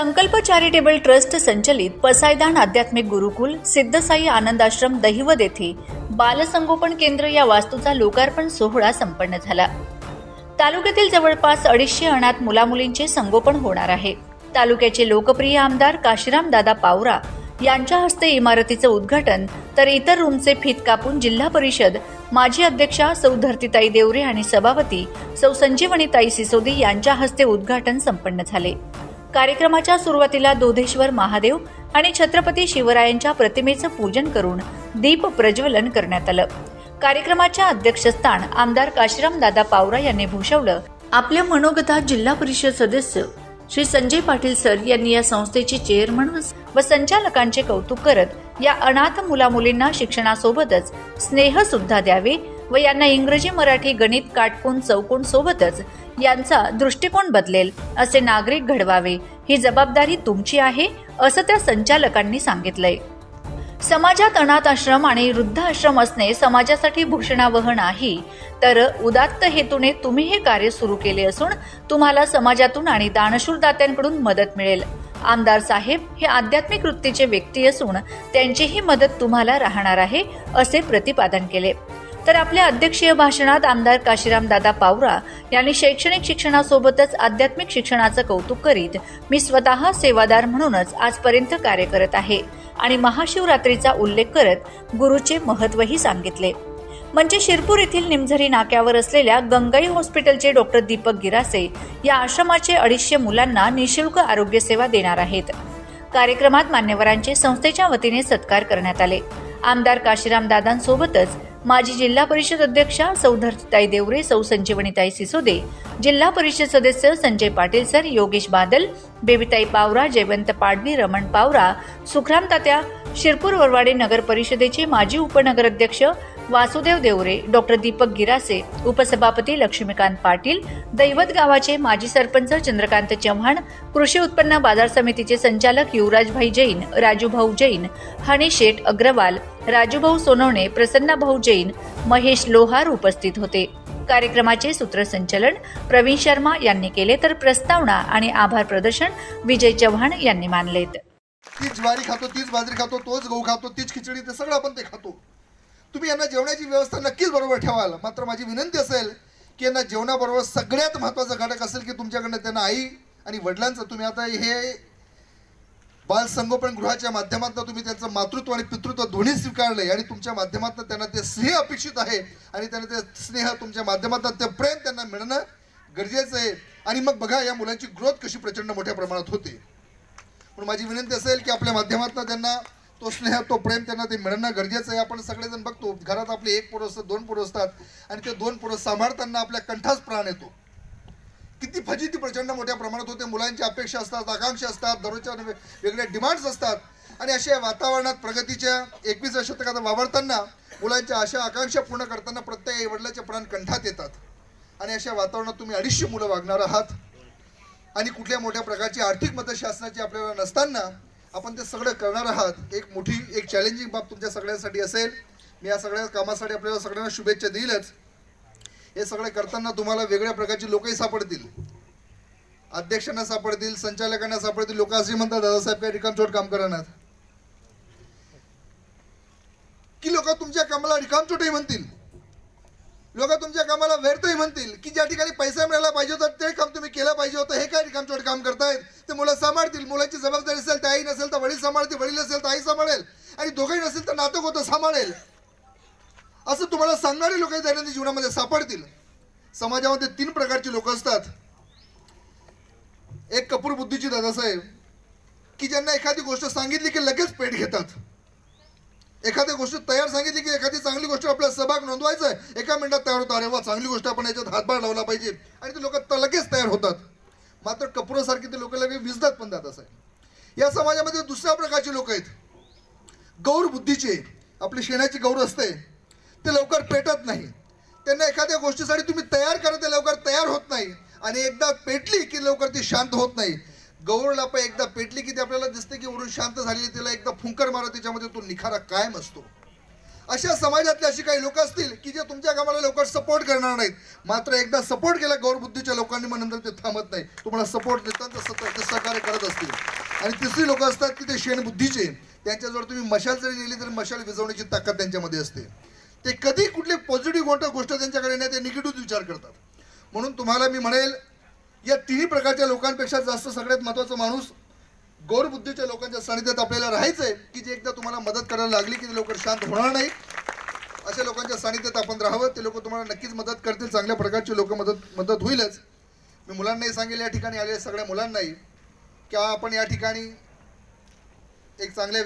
संकल्प charitable trust संचलित पसायदान आध्यात्मिक गुरुकुल सिद्धसाई आनंदाश्रम दहिवद येथे बालसंगोपन केंद्र या वास्तूचा लोकार्पण सोहळा संपन्न झाला. तालुक्यातील जवळपास अडीचशे अनाथ मुलामुलींचे संगोपन होणार आहे. तालुक्याचे लोकप्रिय आमदार काशीराम दादा पावरा यांच्या हस्ते इमारतीचं उद्घाटन तर इतर रूमचे फीत कापून जिल्हा परिषद माजी अध्यक्षा सौ धरतीताई देवरे आणि सभापती सौ संजीवनीताई सिसोदी यांच्या हस्ते उद्घाटन संपन्न झाले. कार्यक्रमाच्या सुरुवातीला दोधेश्वर महादेव आणि छत्रपती शिवरायांच्या प्रतिमेचं पूजन करून दीप प्रज्वलन करण्यात आलं. कार्यक्रमाच्या अध्यक्षस्थान आमदार काशीराम दादा पावरा यांनी भूषवलं. आपल्या मनोगतात जिल्हा परिषद सदस्य श्री संजय पाटील सर यांनी या संस्थेचे चेअरमन व संचालकांचे कौतुक करत या अनाथ मुलामुलींना शिक्षणासोबतच स्नेह सुद्धा द्यावे व यांना इंग्रजी मराठी गणित काटकोन चौकोन सोबतच यांचा दृष्टिकोन बदलेल असे नागरिक घडवावे. ही जबाबदारी तुमची आहे असं त्या संचालकांनी सांगितलंय. समाजात अनाथ आश्रम आणि वृद्ध आश्रम असणे समाजासाठी भूषणावह नाही तर उदात्त हेतूने तुम्ही हे कार्य सुरू केले असून तुम्हाला समाजातून आणि दानशूर दात्यांकडून मदत मिळेल. आमदार साहेब हे आध्यात्मिक वृत्तीचे व्यक्ती असून त्यांचीही मदत तुम्हाला राहणार आहे असे प्रतिपादन केले. तर आपल्या अध्यक्षीय भाषणात आमदार काशीराम दादा पावरा यांनी शैक्षणिक शिक्षणासोबतच आध्यात्मिक शिक्षणाचं कौतुक करीत मी स्वतः सेवादार म्हणूनच आजपर्यंत कार्य करत आहे आणि महाशिवरात्रीचा उल्लेख करत गुरुचे महत्वही सांगितले. म्हणजे शिरपूर येथील निमझरी नाक्यावर असलेल्या गंगाई हॉस्पिटलचे डॉक्टर दीपक गिरासे या आश्रमाचे अडीचशे मुलांना निशुल्क आरोग्य सेवा देणार आहेत. कार्यक्रमात मान्यवरांचे संस्थेच्या वतीने सत्कार करण्यात आले. आमदार काशीराम दादांसोबतच माजी जिल्हा परिषद अध्यक्षा सौधरताई देवरे सौ संजीवनीताई सिसोदे जिल्हा परिषद सदस्य संजय पाटील सर योगेश बादल बेबीताई पावरा जयवंत पाडवी रमण पावरा सुखराम तात्या शिरपूर वरवाडे नगर परिषदेचे माजी उपनगराध्यक्ष वासुदेव देवरे डॉक्टर दीपक गिरासे उपसभापती लक्ष्मीकांत पाटील दैवत गावाचे माजी सरपंच चंद्रकांत चव्हाण कृषी उत्पन्न बाजार समितीचे संचालक युवराजभाई जैन राजूभाऊ जैन हनी शेठ अग्रवाल राजूभाऊ सोनवणे प्रसन्नाभाऊ जैन महेश लोहार उपस्थित होते. कार्यक्रमाचे सूत्रसंचलन प्रवीण शर्मा यांनी केले तर प्रस्तावना आणि आभार प्रदर्शन विजय चव्हाण यांनी मानलेत. तीच ज्वारी खातो तीच बाजरी खातो तोच गहू खातो तीच खिचडी ते सगळं आपण ते खातो. तुम्ही यांना जेवणाची व्यवस्था नक्कीच बरोबर ठेवाल. मात्र माझी विनंती असेल की यांना जेवणाबरोबर सगळ्यात महत्त्वाचा घटक असेल की तुमच्याकडनं त्यांना आई आणि वडिलांचं. तुम्ही आता हे बाल संगोपन गृहाच्या माध्यमातून तुम्ही त्यांचं मातृत्व आणि पितृत्व दोन्ही स्वीकारले आणि तुमच्या माध्यमातून त्यांना ते स्नेह अपेक्षित आहे आणि त्यांना ते स्नेह तुमच्या माध्यमातून ते प्रेम त्यांना मिळणं गरजेचं आहे. आणि मग बघा या मुलांची ग्रोथ कशी प्रचंड मोठ्या प्रमाणात होते. पण माझी विनंती असेल की आपल्या माध्यमातून त्यांना तो स्नेह तो प्रेम त्यांना ते मिळणं गरजेचं आहे. आपण सगळेजण बघतो घरात आपले एक पोरं असतात दोन पोरं असतात आणि ते दोन पोरं सांभाळताना आपल्या कंठास प्राण येतो. किती फजिती प्रचंड मोठ्या प्रमाणात होते. मुलांची अपेक्षा असतात आकांक्षा असतात दररोजच्या वेगळ्या डिमांड्स असतात. आणि अशा वातावरणात प्रगतीच्या एकवीसव्या शतकात वावरताना मुलांच्या अशा आकांक्षा पूर्ण करताना प्रत्येक आई वडिलाचे प्राण कंठात येतात. आणि अशा वातावरणात तुम्ही अडीचशे मुलं वागणार आहात. आणि कुठल्या मोठ्या प्रकारची आर्थिक मदत शासनाची आपल्याला नसताना आपण ते सगळं करणार आहात. एक मोठी एक चॅलेंजिंग बाब तुमच्या सगळ्यांसाठी असेल. मी या सगळ्या कामासाठी आपल्याला सगळ्यांना शुभेच्छा देईलच. हे सगळे करताना तुम्हाला वेगळ्या प्रकारची लोकही सापडतील. अध्यक्षांना सापडतील संचालकांना सापडतील लोक असे म्हणतात दादासाहेब काय रिकामचोट काम करणार की लोक तुमच्या कामाला रिकामचोटही म्हणतील. लोक तुमच्या कामाला व्यर्थही म्हणतील. की ज्या ठिकाणी पैसा मिळाला पाहिजे होता ते काम तुम्ही केलं पाहिजे होतं हे काय रिकामचोट काम करतायत? ते मुलं सांभाळतील. मुलाची जबाबदारी असेल तर आई नसेल तर वडील सांभाळतील वडील असेल तर आई सांभाळेल. आणि दोघंही नसेल तर नातक होतं सांभाळेल. असं तुम्हाला सांगणारे लोक दैनंदिन जीवनामध्ये सापडतील. समाजामध्ये तीन प्रकारची लोक असतात. एक कपूर बुद्धीची दादासाहेब की ज्यांना एखादी गोष्ट सांगितली की लगेच पेट घेतात. एखादी गोष्ट तयार सांगितली की एखादी चांगली गोष्ट आपल्याला सहभाग नोंदवायचा आहे एका मिनिटात तयार होतो अरे वा चांगली गोष्ट आपण याच्यात हातभार लावला पाहिजे. आणि ते लोक लगेच तयार होतात. मात्र कपुरासारखी ते लोक लगेच विजतात पण दादा साहेब या समाजामध्ये दुसऱ्या प्रकारचे लोक आहेत. गौर बुद्धीचे आपली शेणाची गौर असते. ते लवकर पेटत नाही. त्यांना एखाद्या गोष्टीसाठी तुम्ही तयार करा ते लवकर तयार होत नाही. आणि एकदा पेटली की लवकर ती शांत होत नाही. गौरला पण एकदा पेटली की ते आपल्याला दिसते की वरून शांत झालेली तिला एकदा फुंकर मारा त्याच्यामध्ये तो निखारा कायम असतो. अशा समाजातले अशी काही लोक असतील की जे तुमच्या कामाला लवकर सपोर्ट करणार नाहीत. मात्र एकदा सपोर्ट केला गौरबुद्धीच्या लोकांनी मग नंतर ते थांबत नाही. तुम्हाला सपोर्ट देतात तसं सहकार्य करत असतील. आणि तिसरी लोक असतात की ते शेणबुद्धीचे. त्यांच्याजवळ तुम्ही मशाल जरी नेली तरी मशाल विजवण्याची ताकद त्यांच्यामध्ये असते. ते कधी कुठली पॉझिटिव्ह गोष्ट गोष्ट त्यांच्याकडे नाही ते निगेटिव्ह विचार करतात. म्हणून तुम्हाला मी म्हणेल या तिन्ही प्रकारच्या लोकांपेक्षा जास्त सगळ्यात महत्त्वाचा माणूस गौरबुद्धीच्या लोकांच्या सानिध्यात आपल्याला राहायचं आहे की जे एकदा तुम्हाला मदत करायला लागली की ते लवकर शांत होणार नाही अशा लोकांच्या सानिध्यात आपण राहावं ते लोक तुम्हाला नक्कीच मदत करतील चांगल्या प्रकारची लोक मदत मदत होईलच. मी मुलांनाही सांगेल या ठिकाणी आलेल्या सगळ्या मुलांनाही की आपण या ठिकाणी एक चांगल्या